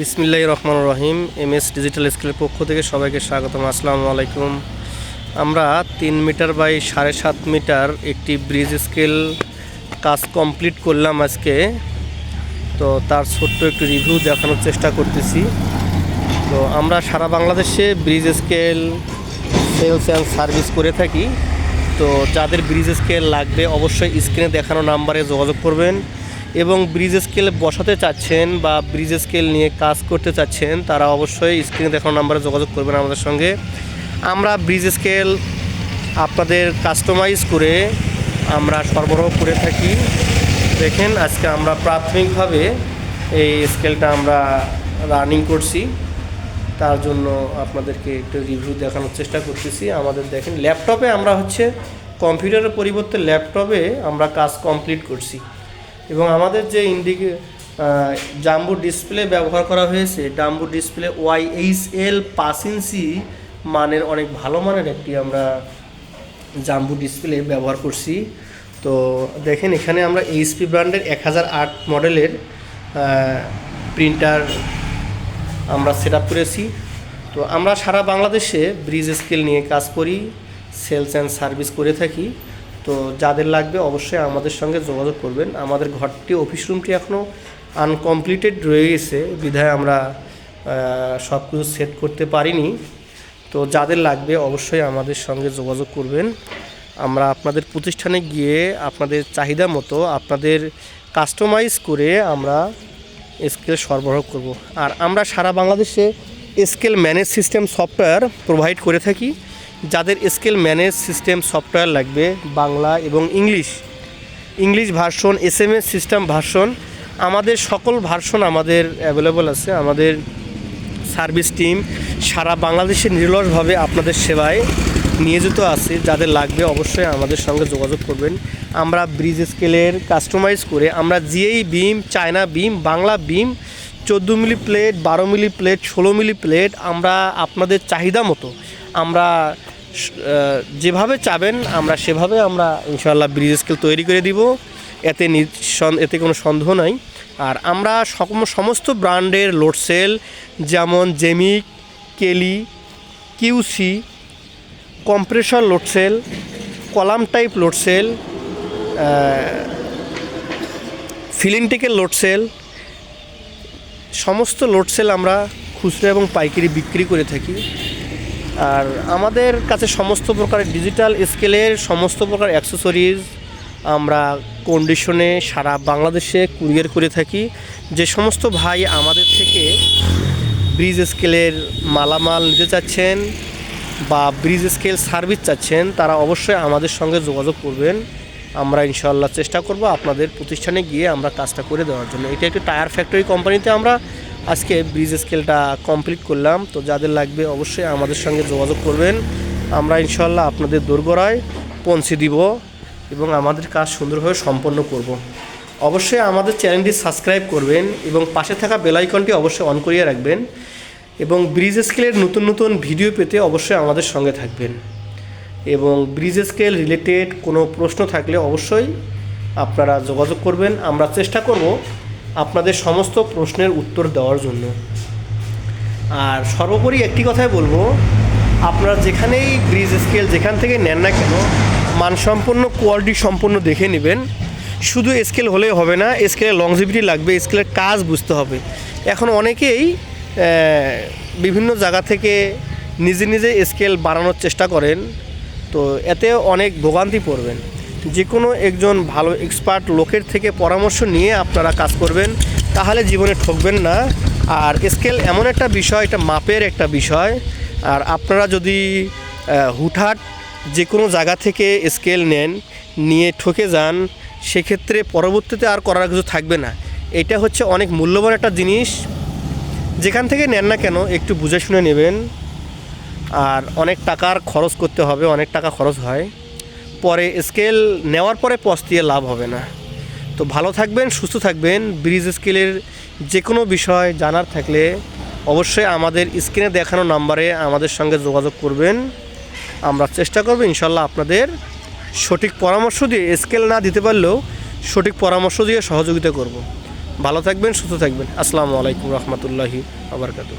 বিসমিল্লাহ রহমান রহিম এম এস ডিজিটাল স্কুলের পক্ষ থেকে সবাইকে স্বাগতম। আসসালামু আলাইকুম। আমরা তিন মিটার বাই সাড়ে সাত মিটার একটি ব্রিজ স্কেল কাজ কমপ্লিট করলাম আজকে। তো তার ছোট্ট একটু রিভিউ দেখানোর চেষ্টা করতেছি। তো আমরা সারা বাংলাদেশে bridge scale, sales and service করে থাকি। তো যাদের ব্রিজ স্কেল লাগবে অবশ্যই স্ক্রিনে দেখানো নাম্বারে যোগাযোগ করবেন। এবং ব্রিজ স্কেল বসাতে চাচ্ছেন বা ব্রিজ স্কেল নিয়ে কাজ করতে চাচ্ছেন, তারা অবশ্যই স্ক্রিনে দেখানো নাম্বারে যোগাযোগ করবেন আমাদের সঙ্গে। আমরা ব্রিজ স্কেল আপনাদের কাস্টমাইজ করে আমরা সরবরাহ করে থাকি। দেখেন, আজকে আমরা প্রাথমিকভাবে এই স্কেলটা আমরা রানিং করছি। তার জন্য আপনাদেরকে একটু রিভিউ দেখানোর চেষ্টা করতেছি। আমাদের দেখেন ল্যাপটপে আমরা হচ্ছে কম্পিউটারের পরিবর্তে ল্যাপটপে আমরা কাজ কমপ্লিট করছি। এবং আমাদের যে ইন্ডিকে জাম্বু ডিসপ্লে ব্যবহার করা হয়েছে ডাম্বু display Y H L inch মানের অনেক ভালো মানের একটি আমরা জাম্বু ডিসপ্লে ব্যবহার করছি। তো দেখেন, এখানে আমরা এইচপি ব্র্যান্ডের এক হাজার আট মডেলের প্রিন্টার আমরা সেট আপ করেছি। তো আমরা সারা বাংলাদেশে ব্রিজ স্কেল নিয়ে কাজ করি সেলস অ্যান্ড সার্ভিস করে থাকি। তো যাদের লাগবে অবশ্যই আমাদের সঙ্গে যোগাযোগ করবেন। আমাদের ঘরটি অফিস রুমটি এখনও আনকমপ্লিটেড রয়ে গেছে বিধায় আমরা সব কিছু সেট করতে পারিনি। তো যাদের লাগবে অবশ্যই আমাদের সঙ্গে যোগাযোগ করবেন। আমরা আপনাদের প্রতিষ্ঠানে গিয়ে আপনাদের চাহিদা মতো আপনাদের কাস্টমাইজ করে আমরা স্কেল সরবরাহ করব। আর আমরা সারা বাংলাদেশে scale manage system software provide করে থাকি। যাদের স্কেল ম্যানেজ সিস্টেম সফটওয়্যার লাগবে, বাংলা এবং English. English version, S M S system version, আমাদের সকল ভার্সন আমাদের অ্যাভেলেবল আছে। আমাদের সার্ভিস টিম সারা বাংলাদেশে নির্লসভাবে আপনাদের সেবায় নিয়োজিত আছে। যাদের লাগবে অবশ্যই আমাদের সঙ্গে যোগাযোগ করবেন। আমরা ব্রিজ স্কেলের কাস্টমাইজ করে আমরা জিএই beam China beam Bangla beam চোদ্দ মিলি প্লেট, বারো মিলি প্লেট, ষোলো মিলি প্লেট আমরা আপনাদের চাহিদা মতো আমরা যেভাবে চাবেন, আমরা সেভাবে আমরা ইনশাল্লাহ ব্রিজ স্কেল তৈরি করে দিব। এতে এতে কোনো সন্দেহ নাই। আর আমরা সমস্ত ব্র্যান্ডের লোড সেল যেমন Zemic Keli QC compressor load cell column type load cell ফিলিনটিকের load cell সমস্ত লোড সেল আমরা খুচরো এবং পাইকারি বিক্রি করে থাকি। আর আমাদের কাছে সমস্ত প্রকারের ডিজিটাল স্কেলের সমস্ত প্রকার অ্যাক্সেসরিজ আমরা কন্ডিশনে সারা বাংলাদেশে কুরিয়ার করে থাকি। যে সমস্ত ভাই আমাদের থেকে ব্রিজ স্কেলের মালামাল নিতে চাচ্ছেন বা ব্রিজ স্কেল সার্ভিস চাচ্ছেন, তারা অবশ্যই আমাদের সঙ্গে যোগাযোগ করবেন। আমরা ইনশাল্লাহ চেষ্টা করব আপনাদের প্রতিষ্ঠানে গিয়ে আমরা কাজটা করে দেওয়ার জন্য। এটা একটি টায়ার ফ্যাক্টরি কোম্পানিতে আমরা আজকে ব্রিজ স্কেলটা কমপ্লিট করলাম। তো যাদের লাগবে অবশ্যই আমাদের সঙ্গে যোগাযোগ করবেন। আমরা ইনশাল্লাহ আপনাদের দোরগোড়ায় পৌঁছে দিব এবং আমাদের কাজ সুন্দরভাবে সম্পন্ন করব। অবশ্যই আমাদের চ্যানেলটি সাবস্ক্রাইব করবেন এবং পাশে থাকা বেল আইকনটি অবশ্যই অন করিয়ে রাখবেন এবং ব্রিজ স্কেলের নতুন নতুন ভিডিও পেতে অবশ্যই আমাদের সঙ্গে থাকবেন। এবং ব্রিজ স্কেল রিলেটেড কোনো প্রশ্ন থাকলে অবশ্যই আপনারা যোগাযোগ করবেন। আমরা চেষ্টা করব আপনাদের সমস্ত প্রশ্নের উত্তর দেওয়ার জন্য। আর সর্বোপরি একটি কথাই বলব, আপনারা যেখানেই ব্রিজ স্কেল যেখান থেকে নেন না কেন, মানসম্পন্ন কোয়ালিটি সম্পন্ন দেখে নেবেন। শুধু স্কেল হলেই হবে না, স্কেলের লংজিভিটি লাগবে, স্কেলের কাজ বুঝতে হবে। এখন অনেকেই বিভিন্ন জায়গা থেকে নিজে নিজে স্কেল বানানোর চেষ্টা করেন, তো এতে অনেক ভোগান্তি পড়বেন। যে কোনো একজন ভালো এক্সপার্ট লোকের থেকে পরামর্শ নিয়ে আপনারা কাজ করবেন, তাহলে জীবনে ঠকবেন না। আর স্কেল এমন একটা বিষয়, এটা মাপের একটা বিষয়। আর আপনারা যদি হুটহাট যে কোনো জায়গা থেকে স্কেল নেন, নিয়ে ঠকে যান, সেক্ষেত্রে পরবর্তীতে আর করার কিছু থাকবে না। এটা হচ্ছে অনেক মূল্যবান একটা জিনিস। যেখান থেকে নেন না কেন, একটু বুঝে শুনে নেবেন। আর অনেক টাকার খরচ করতে হবে, অনেক টাকা খরচ হয়। পরে স্কেল নেওয়ার পরে পস্তিয়ে লাভ হবে না। তো ভালো থাকবেন, সুস্থ থাকবেন। ব্রিজ স্কেলের যে কোনো বিষয় জানার থাকলে অবশ্যই আমাদের স্ক্রিনে দেখানো নাম্বারে আমাদের সঙ্গে যোগাযোগ করবেন। আমরা চেষ্টা করব ইনশাল্লাহ আপনাদের সঠিক পরামর্শ দিয়ে স্কেল না দিতে পারলেও সঠিক পরামর্শ দিয়ে সহযোগিতা করব। ভালো থাকবেন, সুস্থ থাকবেন। আসসালামু আলাইকুম রহমতুল্লাহি আবরকাতু